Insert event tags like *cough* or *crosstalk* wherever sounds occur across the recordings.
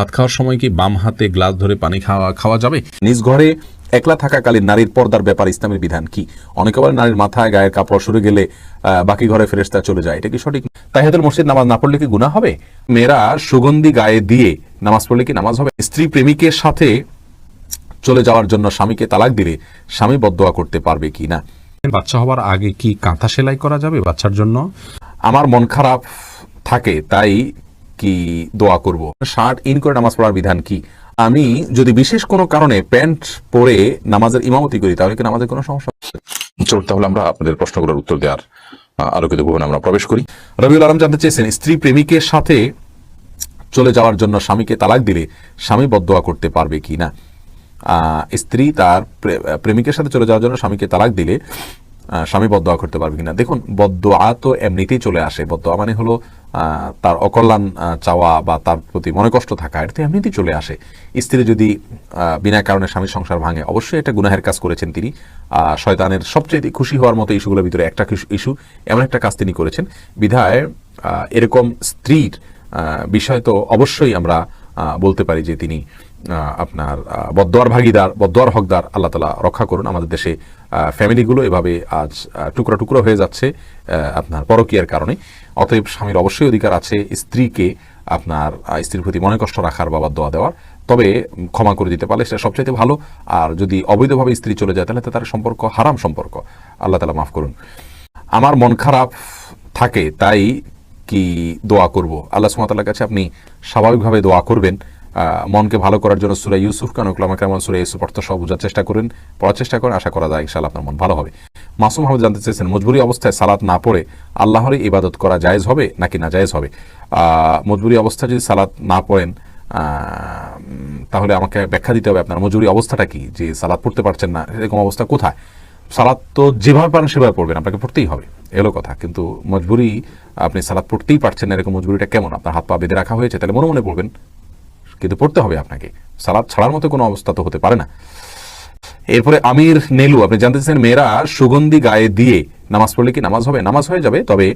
ভাত খাওয়ার সময় কি বাম হাতে গ্লাস ধরে পানি খাওয়া খাওয়া যাবে? নিজ ঘরে একলা থাকাকালীন নারীর পর্দার ব্যাপার ইসলামের বিধান কি? অনেকে বলে নারীর মাথায় গায়ের কাপড় সরে গেলে বাকি ঘরে ফেরেস্তা চলে যায়। এটা কি সঠিক? তাহিয়াতুল মসজিদ নামাজ না পড়লে কি গুণা হবে? মেয়েরা সুগন্ধি গায়ে দিয়ে নামাজ পড়লে কি নামাজ হবে? স্ত্রী প্রেমিকের সাথে চলে যাওয়ার জন্য স্বামীকে তালাক দিলে স্বামী বদোয়া করতে পারবে কি না? বাচ্চা হওয়ার আগে কি কাঁথা সেলাই করা যাবে বাচ্চার জন্য? আমার মন খারাপ থাকে তাই কি দোয়া করব? শার্ট ইন করে নামাজ পড়ার বিধান কি? আমি যদি বিশেষ কোনো কারণে প্যান্ট পরে নামাজের ইমামতি করি, তাহলে কি নামাজের কোনো সমস্যা চলুন তাহলে আমরা আপনাদের প্রশ্নগুলোর উত্তর দেওয়ার আলোকিত ভবনে আমরা প্রবেশ করি। রবিউল আলম জানতে চেয়েছেন, স্ত্রী প্রেমিকের সাথে চলে যাওয়ার জন্য স্বামীকে তালাক দিলে স্বামী বদোয়া করতে পারবে কি না? স্ত্রী তার প্রেমিকের সাথে চলে যাওয়ার জন্য স্বামীকে তালাক দিলে স্বামী বদোয়া করতে পারবে কিনা দেখুন বদোয়া তো এমনিতেই চলে আসে। বদোয়া মানে হলো তার অকল্যাণ চাওয়া বা তার প্রতি মনে কষ্ট থাকা এটা তো এমনিতেই চলে আসে। স্ত্রী যদি বিনা কারণে স্বামীর সংসার ভাঙে অবশ্যই এটা গুনাহের কাজ করেছেন তিনি। শয়তানের সবচেয়ে খুশি হওয়ার মতো ইস্যুগুলোর ভিতরে একটা ইস্যু এমন একটা কাজ তিনি করেছেন। বিধায় এরকম স্ত্রীর বিষয় তো অবশ্যই আমরা বলতে পারি যে তিনি আপনার আহ, বদোয়ার ভাগিদার বদোয়ার হকদার আল্লাহ তালা রক্ষা করুন। আমাদের দেশে ফ্যামিলিগুলো এভাবে আজ টুকরো টুকরো হয়ে যাচ্ছে আপনার পরকীয়ার কারণে। অতএব স্বামীর অবশ্যই অধিকার আছে স্ত্রীকে আপনার স্ত্রীর প্রতি মনে কষ্ট রাখার বা দোয়া দেওয়ার। তবে ক্ষমা করে দিতে পারলে সেটা সবচাইতে ভালো। আর যদি অবৈধভাবে স্ত্রী চলে যায়, তাহলে তার সম্পর্ক হারাম সম্পর্ক। আল্লাহ তালা মাফ করুন। আমার মন খারাপ থাকে, তাই কি দোয়া করব? আল্লাহ সুমাতার কাছে আপনি স্বাভাবিকভাবে দোয়া করবেন। মনকে ভালো করার জন্য সুরা ইউসুফ কানুক কেমন সুরা ইউসুফ অর্থ সহ বোঝার চেষ্টা করেন, পড়ার চেষ্টা করেন, আশা করা যায় ইনশাআল্লাহ আপনার মন ভালো হবে। মাসুম আহমদ জানতে চেয়েছেন, মজবুরি অবস্থায় সালাত না পড়ে আল্লাহরই ইবাদত করা জায়েজ হবে নাকি না জায়েজ হবে? মজবুরি অবস্থায় যদি সালাত না পড়েন তাহলে আমাকে ব্যাখ্যা দিতে হবে আপনার মজুরি অবস্থাটা কি? যে সালাদ পড়তে পারছেন না, এরকম অবস্থা কোথায়? সালাদ তো যেভাবে পারেন সেভাবে পড়বেন, আপনাকে পড়তেই হবে, এলো কথা। কিন্তু মজবুরি, আপনি সালাদ পড়তেই পারছেন না, এরকম মজবুরিটা কেমন? আপনার হাত পা বেঁধে রাখা হয়েছে, তাহলে মনে মনে পড়বেন। কিন্তু পড়তে হবে আপনাকে। সালাদ ছাড়ার মতো কোনো অবস্থা তো হতে পারে না। এরপরে আমির নেলু, আপনি জানতে চাইছেন, মেয়েরা সুগন্ধি গায়ে দিয়ে নামাজ পড়লে কি নামাজ হবে? নামাজ হয়ে যাবে, তবে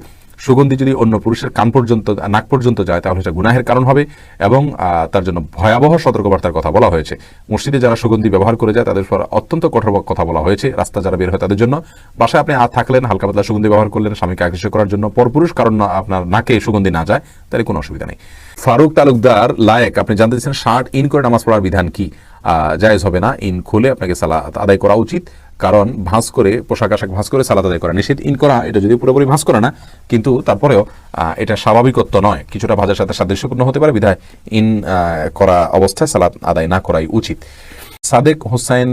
সুগন্ধি যদি অন্য পুরুষের কান পর্যন্ত, নাক পর্যন্ত যায়, তাহলে সেটা গুনাহের কারণ হবে এবং তার জন্য ভয়াবহ সতর্কবার্তার কথা বলা হয়েছে। মসজিদে যারা সুগন্ধি ব্যবহার করে যায়, তাদের অত্যন্ত কঠোর কথা বলা হয়েছে। রাস্তা যারা বের হয় তাদের জন্য। বাসায় আপনি আর থাকলেন, হালকা পাতলা সুগন্ধি ব্যবহার করলেন, স্বামীকে আকৃষ্ট করার জন্য। পরপুরুষ কারণ আপনার নাকে সুগন্ধি না যায়, তাহলে কোনো অসুবিধা নেই। ফারুক তালুকদার, লায়েক, আপনি জানতে চাচ্ছেন শার্ট ইন করে নামাজ পড়ার বিধান কি? জায়েজ হবে না। ইন খুলে আপনাকে সালাত আদায় করা উচিত। কারণ ভাঁজ করে, পোশাক আশাক ভাঁজ করে সালাদ আদায় করা নিষেধ। ইন করা এটা যদি পুরোপুরি ভাঁজ করে না, কিন্তু তারপরেও এটা স্বাভাবিকত্ব নয়। কিছুটা ভাজের সাথে সাদৃশ্যপূর্ণ হতে পারে, বিধায় ইন করা অবস্থায় সালাদ আদায় না করাই উচিত। সাদেক হোসেন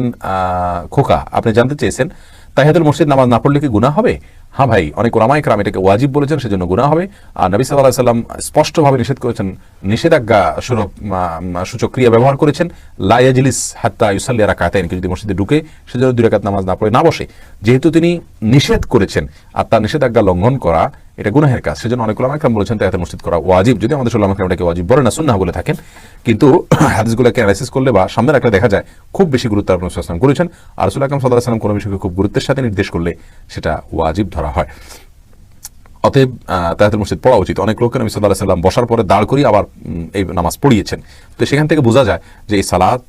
খোকা, আপনি জানতে চেয়েছেন তাহিয়াতুল মসজিদ নামাজ না পড়লে কি গুণা হবে? হ্যাঁ ভাই, অনেক রামায়ক রাম এটাকে ওয়াজিব বলেছেন, সেজন্য গুণা হবে। আর নবী সাল্লাহ সাল্লাম স্পষ্টভাবে নিষেধ করেছেন, নিষেধাজ্ঞা সুরভ সূচক ক্রিয়া ব্যবহার করেছেন লাইয়াজিলিস হাত্তা ইউসাল্লিয়া রাকাতাইন যদি মসজিদে ঢুকে সেজন্য দুই রাকাত নামাজ না পড়ে, না বসে। যেহেতু তিনি নিষেধ করেছেন, আর তার নিষেধাজ্ঞা লঙ্ঘন করা এটা গুনাহের কাজ। সেজন্য অনেক ওলামা একরাম বলেছেন তাহিয়াতুল মসজিদ করা ওয়াজিব। যদি আমাদের ওলামা একরাম এটাকে ওয়াজিব বলে না, সুন্নাহ বলে থাকেন, কিন্তু *clears throat* হাদিসগুলোকে অ্যানালাইসিস করলে বা সামনে রাখলে দেখা যায়, খুব বেশি গুরুত্ব আপনি সাল্লাম করেছেন। আর রসুল আকরম সাল্লাহ সাল্লাম কোনো বিষয়কে খুব গুরুত্বের সাথে নির্দেশ করলে সেটা ওয়াজিব ধরা হয়। অতএব তাহাতুল মসজিদ পড়া উচিত। অনেক লোকের নবী সাল্লাহ সাল্লাম বসার পরে দাঁড় করিয়ে আবার এই নামাজ পড়িয়েছেন। তো সেখান থেকে বোঝা যায় যে এই সালাত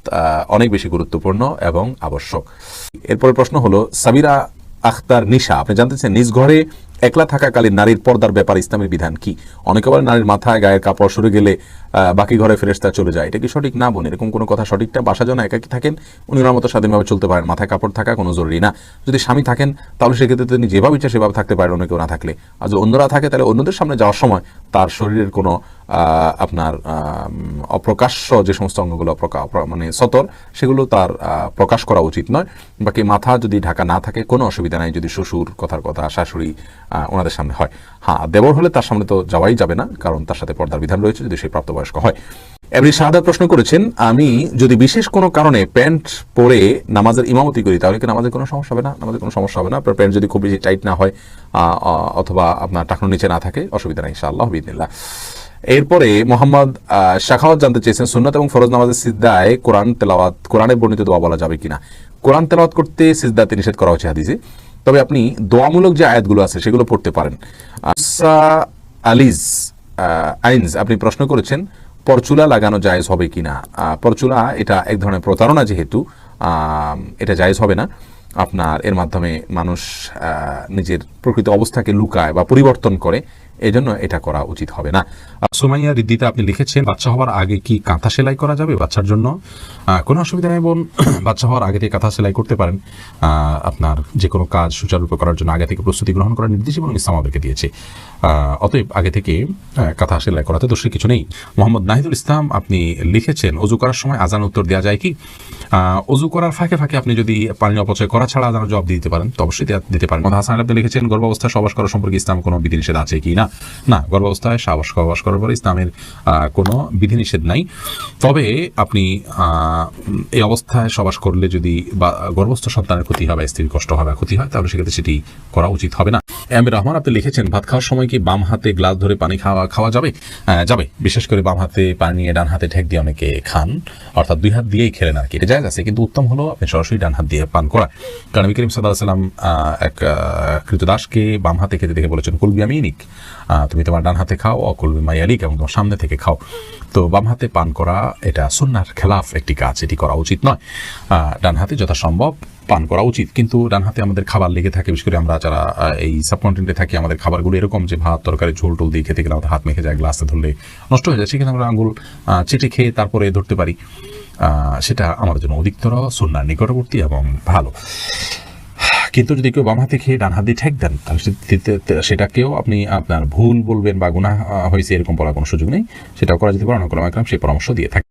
অনেক বেশি গুরুত্বপূর্ণ এবং আবশ্যক। এরপরে প্রশ্ন হলো, সাবিরা আখতার নিশা, আপনি জানতে চান নিজ ঘরে একলা থাকাকালীন নারীর পর্দার ব্যাপার ইসলামের বিধান কি? অনেকে বলে নারীর মাথায়, গায়ের কাপড় সরে গেলে বাকি ঘরে ফেরেস্তা চলে যায়। এটা কি সঠিক? না বোন, এরকম কোনো কথা সঠিকটা বাসা যেন একাকি থাকেন উনি ওনার মতো স্বাধীনভাবে চলতে পারেন। মাথায় কাপড় থাকা কোনো জরুরি না। যদি স্বামী থাকেন, তাহলে সেক্ষেত্রে তিনি যেভাবে ইচ্ছা সেভাবে থাকতে পারেন, অন্য কেউ না থাকলে। আর যদি অন্যরা থাকে, তাহলে অন্যদের সামনে যাওয়ার সময় তার শরীরের কোনো আপনার অপ্রকাশ্য যে সমস্ত অঙ্গগুলো মানে সতর, সেগুলো তার প্রকাশ করা উচিত নয়। বাকি মাথা যদি ঢাকা না থাকে, কোনো অসুবিধা নাই যদি শ্বশুর, কথার কথা, শাশুড়ি ওনাদের সামনে হয়। হ্যাঁ দেবর হলে তার সামনে তো যাওয়াই যাবে না, কারণ তার সাথে পর্দার বিধান রয়েছে, যদি সে প্রাপ্তবয়স্ক হয়। এমনি শাহাদা প্রশ্ন করেছেন, আমি যদি বিশেষ কোনো কারণে প্যান্ট পরে নামাজের ইমামতি করি, তাহলে কি নামাজের কোনো সমস্যা হবে না? নামাজের কোনো সমস্যা হবে না? আপনার প্যান্ট যদি খুব বেশি টাইট না হয় অথবা আপনার টাকনো নিচে না থাকে, অসুবিধা নেই, ইনশাআল্লাহ বিদিল্লাহ এরপরে মোহাম্মদ শাখাওয়াত জানতে চেয়েছেন, সুন্নত এবং ফরজ নামাজের সিদ্ধায় কোরআন তেলাওয়াত, কোরআনের বর্ণিত দোয়া বলা যাবে কিনা? কোরআন তেলাওয়াত করতে সিজদাতে নিষেধ করা হচ্ছে হাদিসে। তবে আপনি দোয়ামূলক যে আয়াতগুলো আছে, সেগুলো পড়তে পারেন। আলিজ আইনস, আপনি প্রশ্ন করেছেন, পরচুলা লাগানো জায়েজ হবে কিনা? পরচুলা এটা এক ধরনের প্রতারণা যেহেতু এটা জায়েজ হবে না। আপনার, এর মাধ্যমে মানুষ নিজের প্রকৃত অবস্থাকে লুকায় বা পরিবর্তন করে, এজন্য এটা করা উচিত হবে না। সোমাইয়া রিদ্দিতে, আপনি লিখেছেন, বাচ্চা হওয়ার আগে কি কাঁথা সেলাই করা যাবে বাচ্চার জন্য? কোনো অসুবিধা নেই বোন *clears throat* বাচ্চা হওয়ার আগে থেকে কাঁথা সেলাই করতে পারেন। আপনার যে কোনো কাজ সুচারুরূপে করার জন্য আগে থেকে প্রস্তুতি গ্রহণ করার নির্দেশ এবং ইসলাম আমাদেরকে দিয়েছে। অতএব আগে থেকে কাঁথা সেলাই করাতে দোষের কিছু নেই। মোহাম্মদ নাহিদুল ইসলাম, আপনি লিখেছেন, অজু করার সময় আজান উত্তর দেওয়া যায় কি? অজু করার ফাঁকে ফাঁকে আপনি যদি পানি অপচয় করা ছাড়া আজানের জবাব দিতে পারেন, তো অবশ্যই দিতে পারেন। হাসান আপনি লিখেছেন, গর্ভাবস্থায় সবাস করা সম্পর্কে ইসলাম কোনো বিধিনিষেধ আছে কি না? না, গর্ভাবস্থায় সাবাস সবাস করার পরে ইসলামের কোনো বিধিনিষেধ নাই। তবে আপনি এই অবস্থায় সবাস করলে যদি বা, গর্ভস্থ সন্তানের ক্ষতি হয় বা স্ত্রীর কষ্ট হয় বা ক্ষতি হয়, তাহলে সেক্ষেত্রে সেটি করা উচিত হবে না। এম রহমান আপনি লিখেছেন, ভাত খাওয়ার সময় কি বাম হাতে গ্লাস ধরে পানি খাওয়া খাওয়া যাবে? যাবে। বিশেষ করে বাম হাতে পানি নিয়ে ডান হাতে ঠেক দিয়ে অনেকে খান। অর্থাৎ দুই হাত দিয়েই খেলেন আর কি। এটা জায়গা আছে, কিন্তু উত্তম হলো আপনি সরাসরি ডান হাত দিয়ে পান করা। কারণ নবী করিম সাল্লাম এক কৃতদাসকে বাম হাতে খেতে দেখে বলেছেন, কুলবি আমি নিক। তুমি তোমার ডান হাতে খাও অকুলবি মাইয়ালিক এবং তোমার সামনে থেকে খাও। তো বাম হাতে পান করা, এটা সুন্নার খেলাফ একটি কাজ, এটি করা উচিত নয়। ডান হাতে যথাসম্ভব পান করা উচিত। কিন্তু ডান হাতে আমাদের খাবার লেগে থাকে, বিশেষ করে আমরা যারা এই সাবকন্টিনেন্টে থাকি, আমাদের খাবারগুলো এরকম যে ভাত, তরকারি, ঝোল, টোল দিয়ে খেতে গেলে আমাদের হাত মেখে যায় গ্লাসে ধরলে নষ্ট হয়ে যায়, সেখানে আমরা আঙুল চেটে খেয়ে তারপরে ধরতে পারি। সেটা আমাদের জন্য অধিকতর সন্ন্যার নিকটবর্তী এবং ভালো। কিন্তু যদি কেউ বাম হাতে খেয়ে ডান হাত দিয়ে ঠেক দেন, তাহলে সেটাকেও আপনি আপনার ভুল বলবেন বা গুণা হয়েছে, এরকম বলার কোনো সুযোগ নেই। সেটাও করা যেতে পারে অনেক সেই পরামর্শ দিয়ে থাকে